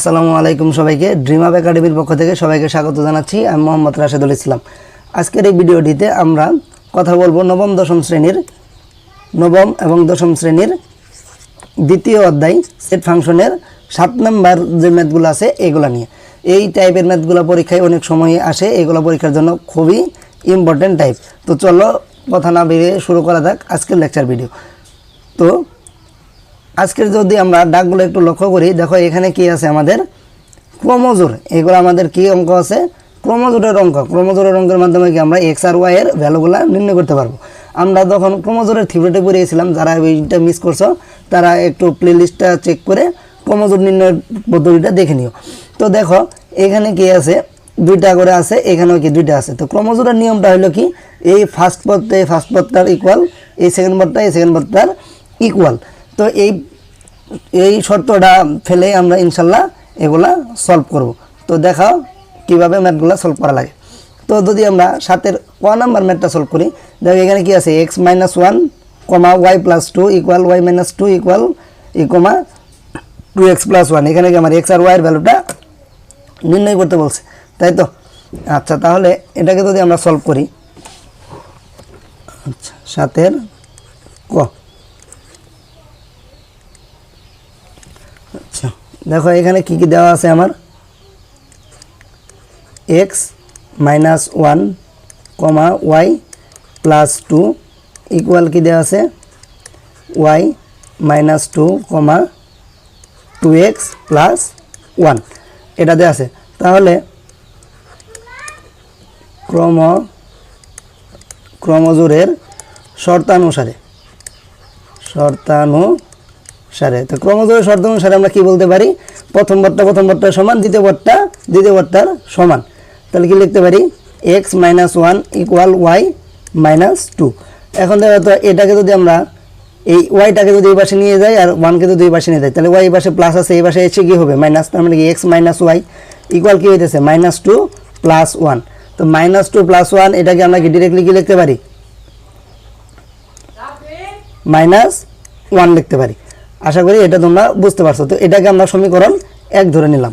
আসসালামু আলাইকুম সবাইকে। ড্রিম আপ একাডেমির পক্ষ থেকে সবাইকে স্বাগত জানাচ্ছি। আমি মোহাম্মদ রাশেদুল ইসলাম। আজকের এই ভিডিওটিতে আমরা কথা বলব নবম, দশম শ্রেণির, নবম এবং দশম শ্রেণির দ্বিতীয় অধ্যায় সেট ফাংশনের সাত নাম্বার যে ম্যাথগুলো আছে, এগুলো নিয়ে। এই টাইপের ম্যাথগুলো পরীক্ষায় অনেক সময় আসে, এগুলো পরীক্ষার জন্য খুবই ইম্পর্টেন্ট টাইপ তো চলো কথা না বেরিয়ে শুরু করা যাক আজকের লেকচার ভিডিও তো আজকের যদি আমরা ডাকগুলো একটু লক্ষ্য করি, দেখো এখানে কি আছে আমাদের? ক্রোমোজোর। এগুলো আমাদের কি অঙ্ক আছে? ক্রোমোজোরের অঙ্ক। ক্রোমোজোরের অঙ্কের মাধ্যমে কি আমরা এক্স আর ওয়াই এর ভ্যালুগুলো নির্ণয় করতে পারব। আমরা তখন ক্রোমোজোরের থিওরিতে পড়িয়েছিলাম, যারা এইটা মিস করছ, তারা একটু প্লেলিস্টটা চেক করে ক্রোমোজোর নির্ণয়ের পদ্ধতিটা দেখে নিও। তো দেখো, এখানে কি আছে? দুইটা করে আছে, এখানেও কি দুইটা আছে। তো ক্রোমোজোরের নিয়মটা হলো কি? এই ফার্স্ট পদটা, এই ফার্স্ট পদটার ইকুয়াল এই সেকেন্ড পদটা, এই সেকেন্ড পদটার ইকুয়াল তো এই এই শর্তটা ফেলে আমরা ইনশাল্লাহ এগুলা সলভ করব। তো দেখাও কীভাবে ম্যাথগুলো সলভ করা লাগে। তো যদি আমরা সাতের ক নাম্বার ম্যাথটা সলভ করি, দেখো এখানে কি আছে? X minus one comma y plus two equal y minus two equal ই comma two x plus one এখানে কি আমার এক্স আর ওয়াইয়ের ভ্যালুটা নির্ণয় করতে বলছে। তাই তো? আচ্ছা তাহলে এটাকে যদি আমরা সলভ করি আচ্ছা সাতের ক। দেখো, এখানে কি কি দেওয়া আছে আমার? X minus one comma y plus two equal কি দেওয়া আছে? Y minus two comma two x plus one এটা দেওয়া আছে। তাহলে ক্রম ক্রমজোরের শর্তানুসারে শর্তানুসারে তো ক্রমজোরের শর্ত অনুসারে আমরা কি বলতে পারি? প্রথম বটটা, প্রথম বটটার সমান, দ্বিতীয় বটটা, দ্বিতীয় বটটার সমান। তাহলে কি লিখতে পারি? X minus one equal y minus two এখন দেখো তো, এটাকে যদি আমরা এই ওয়াইটাকে যদি এই পাশে নিয়ে যাই আর ওয়ানকে যদি এই পাশে নিয়ে যাই, তাহলে ওয়াই এই পাশে প্লাস আছে, এই পাশে এসে কি হবে? মাইনাস তার মানে কি এক্স মাইনাস ওয়াই ইকুয়াল কি হইতেছে? মাইনাস টু প্লাস ওয়ান তো মাইনাস টু প্লাস ওয়ান এটাকে আমরা কি ডিরেক্টলি কি লিখতে পারি? মাইনাস ওয়ান লিখতে পারি। আশা করি এটা তোমরা বুঝতে পারছ। তো এটাকে আমরা সমীকরণ এক ধরে নিলাম।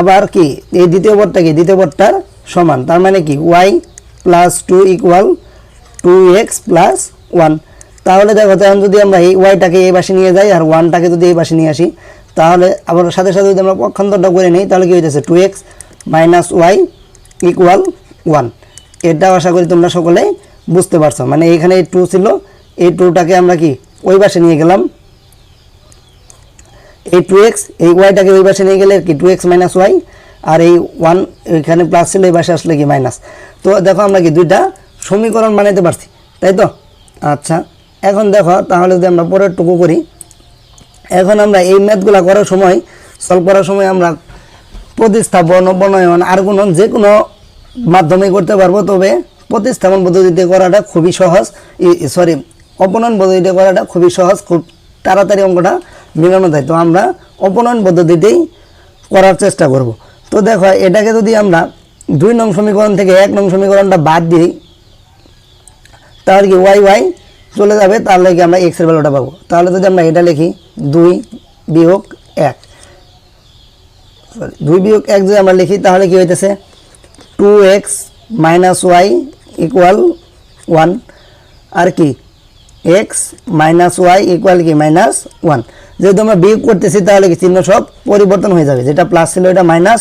আবার কি? এই দ্বিতীয় পদটা কি? দ্বিতীয় পদটার সমান। তার মানে কি? Y plus two equal two x plus one তাহলে দেখো তখন যদি আমরা এই ওয়াইটাকে এই পাশে নিয়ে যাই আর ওয়ানটাকে যদি এই পাশে নিয়ে আসি, তাহলে আবার সাথে সাথে যদি আমরা পক্ষান্তরটা করে নিই, তাহলে কি হইতেছে? Two x minus y equal one এটাও আশা করি তোমরা সকলেই বুঝতে পারছ। মানে এখানে এই টু ছিল, এই টুটাকে আমরা কি? ওই পাশে নিয়ে গেলাম। এই টু এক্স এই ওয়াইটাকে ওই পাশে নিয়ে গেলে কি টু এক্স মাইনাস ওয়াই আর এই ওয়ান এখানে প্লাস ছিল, এই পাশে আসলে কি মাইনাস তো দেখো আমরা কি দুইটা সমীকরণ বানাইতে পারছি, তাই তো? আচ্ছা এখন দেখো, তাহলে যদি আমরা পরের টুকু করি, এখন আমরা এই ম্যাথগুলো করার সময় সলভ করার সময় আমরা প্রতিস্থাপন বনয়ন আর কোনো যে কোনো মাধ্যমে করতে পারব, তবে প্রতিস্থাপন পদ্ধতিতে করাটা খুবই সহজ সরি অপনয়ন পদ্ধতিতে করাটা খুবই সহজ, খুব তাড়াতাড়ি অঙ্কটা মিলানো যায়। তো আমরা অপনয়ন পদ্ধতিতেই করার চেষ্টা করব। তো দেখো, এটাকে যদি আমরা দুই নং সমীকরণ থেকে এক নং সমীকরণটা বাদ দিই, তাহলে কি ওয়াই ওয়াই চলে যাবে, তাহলে কি আমরা এক্সের ভ্যালুটা পাবো। তাহলে যদি আমরা এটা লিখি, দুই বিয়োগ এক। সরি দুই বিয়োগ এক যদি আমরা লিখি, তাহলে কি হইতেছে? Two x minus y equal one আর কি? এক্স মাইনাস ওয়াই ইকুয়াল কি? মাইনাস ওয়ান যেহেতু আমরা বিয়োগ করতেছি, তাহলে কি চিহ্ন সব পরিবর্তন হয়ে যাবে। যেটা প্লাস ছিল ওটা মাইনাস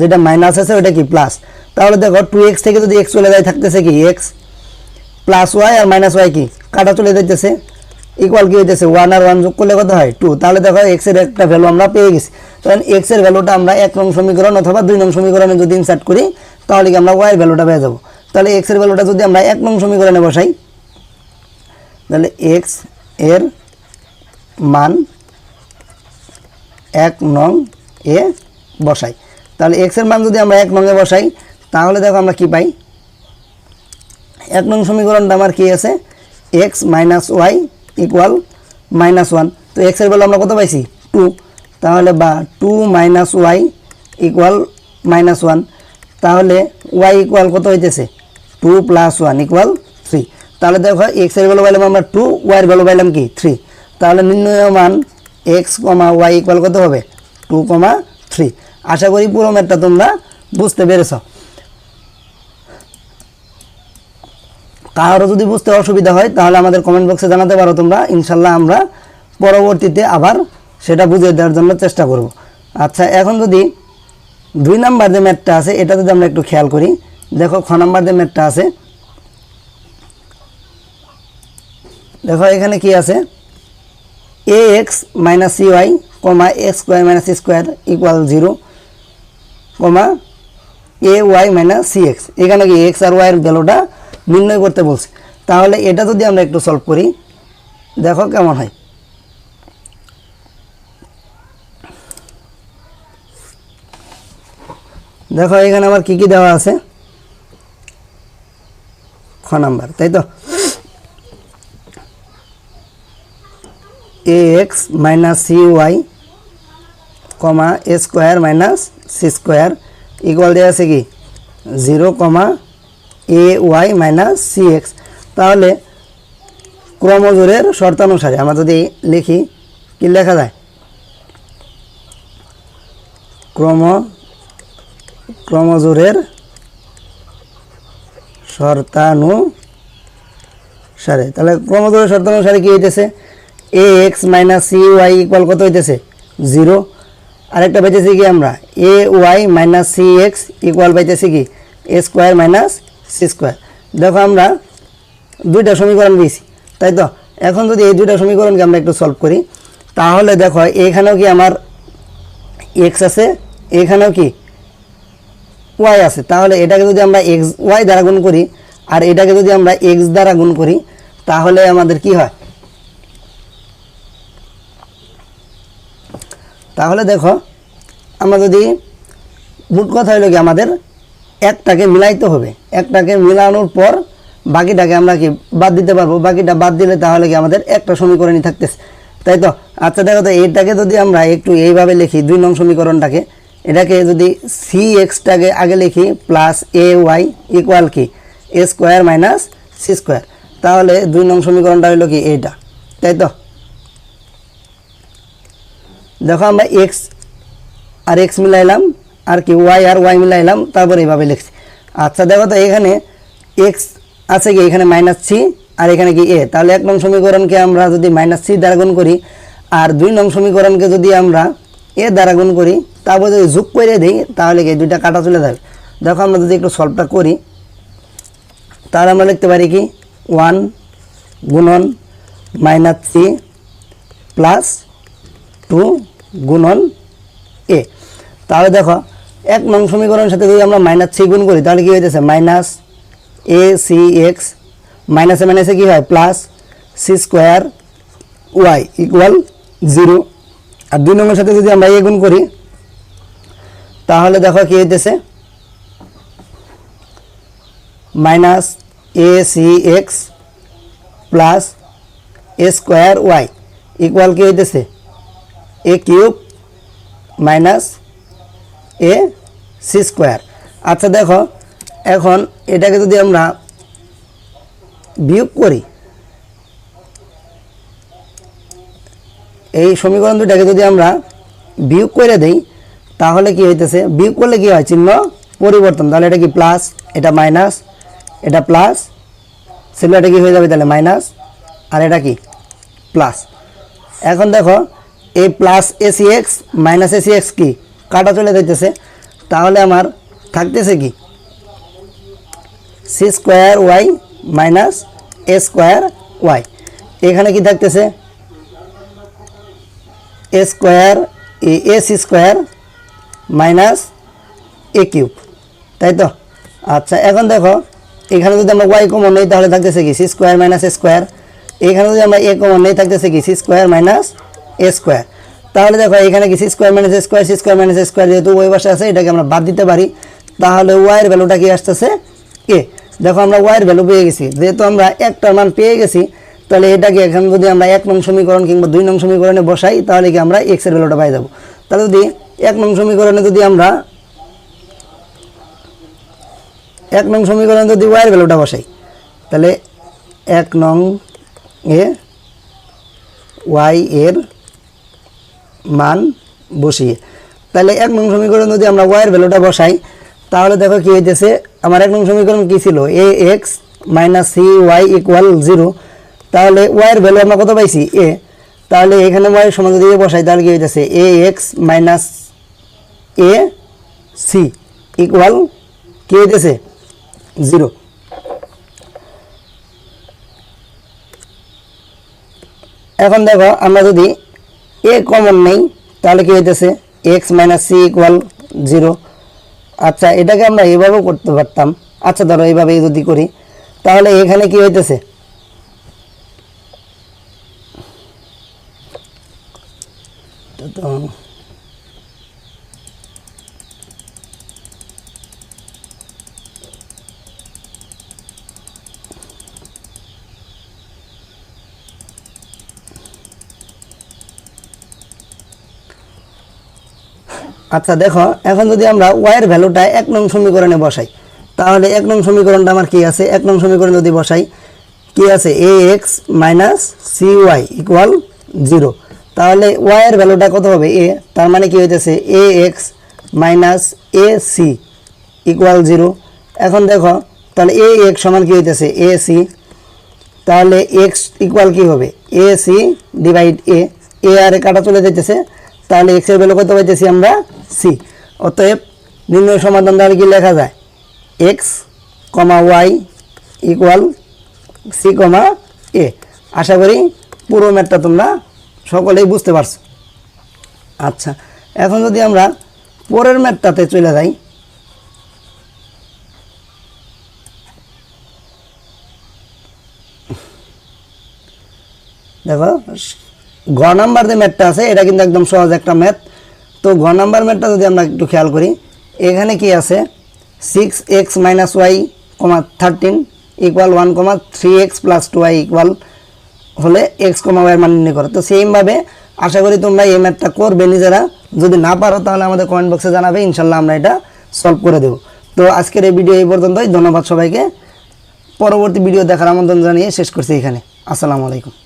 যেটা মাইনাস আছে ওটা কি প্লাস তাহলে দেখো টু এক্স থেকে যদি এক্স চলে যায়, থাকতেছে কি এক্স প্লাস ওয়াই আর মাইনাস ওয়াই কি? কাটা চলে যাইতেছে। ইকুয়াল কি হইতেছে? ওয়ান আর ওয়ান যোগ করলে কত হয়? টু তাহলে দেখো এক্সের একটা ভ্যালু আমরা পেয়ে গেছি। তখন এক্সের ভ্যালুটা আমরা এক নং সমীকরণ অথবা দুই নং সমীকরণে যদি ইনসার্ট করি, তাহলে কি আমরা ওয়াই এর ভ্যালুটা পেয়ে যাব। তাহলে এক্সের ভ্যালুটা যদি আমরা এক নং সমীকরণে বসাই, তাহলে এক্সের মান এক নং এ বসাই। তাহলে এক্সের মান যদি আমরা এক নং এ বসাই, তাহলে দেখো আমরা কি পাই? এক নং সমীকরণটা আমার কি আছে? X minus y equal minus one তো এক্সের ভ্যালু আমরা কত পাইছি? টু তাহলে বা two minus y equal minus one তাহলে ওয়াই ইকুয়াল কত হইতেছে? Two plus one equal three তাহলে দেখো এক্সের ভ্যালু পাইলাম আমরা টু ওয়াইয়ের ভ্যালু পাইলাম কি? থ্রি তাহলে নির্ণয় মান এক্স কমা ওয়াই ইকুয়াল কত হবে? টু কমা থ্রি। আশা করি পুরো ম্যাথটা তোমরা বুঝতে পেরেছ। কারও যদি বুঝতে অসুবিধা হয়, তাহলে আমাদের কমেন্ট বক্সে জানাতে পারো তোমরা। ইনশাল্লাহ আমরা পরবর্তীতে আবার সেটা বুঝিয়ে দেওয়ার জন্য চেষ্টা করব। আচ্ছা এখন যদি দুই নাম্বার যে ম্যাথটা আছে, এটা যদি আমরা একটু খেয়াল করি। দেখো, খ নাম্বার যে ম্যাথটা আছে, দেখো এখানে কি আছে? A x minus c y comma x square minus square equal zero comma a y minus c x এখানে কি এক্স আর ওয়াইয়ের ভ্যালুটা নির্ণয় করতে বলছে। তাহলে এটা যদি আমরা একটু সলভ করি, দেখো কেমন হয়। দেখো এখানে আমার কি কি দেওয়া আছে? খ নাম্বার, তাই তো? A x minus c y comma a square minus c square equal দেওয়া আছে কি? Zero comma a y minus c x তাহলে ক্রমজোরের শর্তানুসারে আমরা যদি লিখি, কি লেখা যায়? ক্রম, ক্রমজোরের শর্তানুসারে। তাহলে ক্রমজোরের শর্তানুসারে কি হইতেছে? A x minus c y equal কত হইতেছে? জিরো আরেকটা পাইতেছি কি আমরা? A y minus c x equal পাইতেছি কি? A square minus c square দেখো আমরা দুইটা সমীকরণ দিয়েছি, তাই তো? এখন যদি এই দুইটা সমীকরণকে আমরা একটু সলভ করি, তাহলে দেখো এখানেও কি আমার এক্স আছে, এখানেও কি ওয়াই আছে। তাহলে এটাকে যদি আমরা এক্স ওয়াই দ্বারা গুণ করি, আর এটাকে যদি আমরা এক্স দ্বারা গুণ করি, তাহলে আমাদের কি হয়? তাহলে দেখো, আমরা যদি মোট কথা হইল কি আমাদের একটাকে মিলাইতে হবে। একটাকে মিলানোর পর বাকিটাকে আমরা কি বাদ দিতে পারব? বাকিটা বাদ দিলে তাহলে কি আমাদের একটা সমীকরণই থাকতেছে। তাই তো? আচ্ছা দেখো তো, এইটাকে যদি আমরা একটু এইভাবে লিখি, দুই নং সমীকরণটাকে, এটাকে যদি সি এক্সটাকে আগে লিখি প্লাস এ ওয়াই ইকুয়াল কি? A square minus c square তাহলে দুই নং সমীকরণটা হলো কি এইটা। তাই তো? দেখো আমরা এক্স আর এক্স মিলাইলাম, আর কি ওয়াই আর ওয়াই মিলাইলাম, তারপর এইভাবে লিখছি। আচ্ছা দেখো তো এখানে এক্স আছে কি? এখানে মাইনাস সি আর এখানে কি এ তাহলে এক নং সমীকরণকে আমরা যদি মাইনাস সি দ্বারা গুণ করি, আর দুই নং সমীকরণকে যদি আমরা এ দ্বারা গুণ করি, তারপর যদি যোগ করে দিই, তাহলে কি দুইটা কাটা চলে যাবে? দেখো, আমরা যদি একটু সলভটা করি, তাহলে আমরা লিখতে পারি কি? ওয়ান গুণন মাইনাস সি প্লাস টু গুণন এ। তাহলে দেখো, এক নং সমীকরণের সাথে যদি আমরা মাইনাস থ্রি গুণ করি, তাহলে কি হইতেছে মাইনাস এ সি এক্স মাইনাসে মাইনাসে কী হয়? Plus c square y equal zero আর দুই নম্বরের সাথে যদি আমরা এ গুণ করি, তাহলে দেখো কি হইতেছে minus a c x plus a square y equal কি হইতেছে a cube minus a c square আচ্ছা দেখো, এখন এটাকে যদি আমরা বিয়োগ করি, এই সমীকরণ দুটাকে যদি আমরা বিয়োগ করে দেই, তাহলে কি হইতেছে? বিয়োগ করলে কি হয়? চিহ্ন পরিবর্তন। তাহলে এটা কি প্লাস এটা মাইনাস এটা প্লাস ছিল এটা কি হয়ে যাবে তাহলে? মাইনাস আর এটা কি? প্লাস এখন দেখো এই plus AC x minus AC x কি? কাটা চলে যাইতেছে। তাহলে আমার থাকতেছে কি? C square y minus a square y এখানে কি থাকতেছে? A square a c square minus a cube তাই তো? আচ্ছা এখন দেখো, এখানে যদি আমরা ওয়াই কমন নেই, তাহলে থাকতেছে কি? C square minus a square এখানে যদি আমরা এ কমন নেই, থাকতেছে কি? C square minus a square তাহলে দেখো, এখানে কি square minus a square square minus a square যেহেতু ওই পাশে আছে, এটাকে আমরা বাদ দিতে পারি। তাহলে ওয়াইয়ের ভ্যালুটা কি আসতেছে? এ দেখো, আমরা ওয়াইয়ের ভ্যালু পেয়ে গেছি। যেহেতু আমরা একটার মান পেয়ে গেছি, তাহলে এটাকে এখন যদি আমরা এক নং সমীকরণ কিংবা দুই নং সমীকরণে বসাই, তাহলে কি আমরা এক্সের ভ্যালুটা পাই যাব। তাহলে যদি এক নং সমীকরণে যদি আমরা এক নং সমীকরণে যদি ওয়াইয়ের ভ্যালুটা বসাই, তাহলে এক নং এ ওয়াই এর মান বসিয়ে তাহলে এক নং সমীকরণ যদি আমরা ওয়াইয়ের ভ্যালুটা বসাই, তাহলে দেখো কি হইতেছে, আমার এক নং সমীকরণ কি ছিল? A x minus c y equal zero তাহলে ওয়াইয়ের ভ্যালু আমরা কত পাইছি? এ তাহলে এখানে ওয়াই সমান যদি বসাই, তাহলে কি হইতেছে? A x minus a c equal কি হইতেছে? জিরো এখন দেখো, আমরা যদি এ কমন নেই, তাহলে কি হইতেছে? X minus c equal zero আচ্ছা এটাকে আমরা এভাবেও করতে পারতাম। আচ্ছা ধরো এইভাবে যদি করি, তাহলে এখানে কি হইতেছে? তো- আচ্ছা দেখো, এখন যদি আমরা ওয়াইয়ের ভ্যালুটা এক নং সমীকরণে বসাই, তাহলে এক নং সমীকরণটা আমার কি আছে? এক নং সমীকরণ যদি বসাই, কি আছে? A x minus c y equal zero তাহলে ওয়াইয়ের ভ্যালুটা কত হবে? এ তার মানে কি হইতেছে? A x minus a c equal zero এখন দেখো, তাহলে এ এক্স সমান কি হইতেছে? এ সি তাহলে এক্স ইকুয়াল কি হবে? এ সি ডিভাইড এ এ আর কাটা চলে যেতেছে তাহলে এক্সের ভ্যালু কত পাইতেছি আমরা? সি। অতএব নির্ণয় সমাধান তাহলে কি লেখা যায়? X comma y equal c comma a আশা করি পুরো ম্যাথটা তোমরা সকলেই বুঝতে পারছ। আচ্ছা এখন যদি আমরা পরের ম্যাথটাতে চলে যাই। দেখো ঘ নাম্বার যে ম্যাথটা আছে, এটা কিন্তু একদম সহজ একটা ম্যাথ। তো ঘ নাম্বার ম্যাথটা যদি আমরা একটু খেয়াল করি, এখানে কি আছে? Six x minus y comma thirteen equal one comma three x plus two y equal হলে এক্স কমা ওয়াইয়ের মান নির্ণয় করো। তো সেইভাবে আশা করি তোমরা এই ম্যাথটা করবে নিজেরা। যদি না পারো তাহলে আমাদের কমেন্ট বক্সে জানাবে, ইনশাল্লাহ আমরা এটা সলভ করে দেবো। তো আজকের এই ভিডিও এই পর্যন্তই। ধন্যবাদ সবাইকে। পরবর্তী ভিডিও দেখার আমন্ত্রণ জানিয়ে শেষ করছি এখানে। আসসালামু আলাইকুম।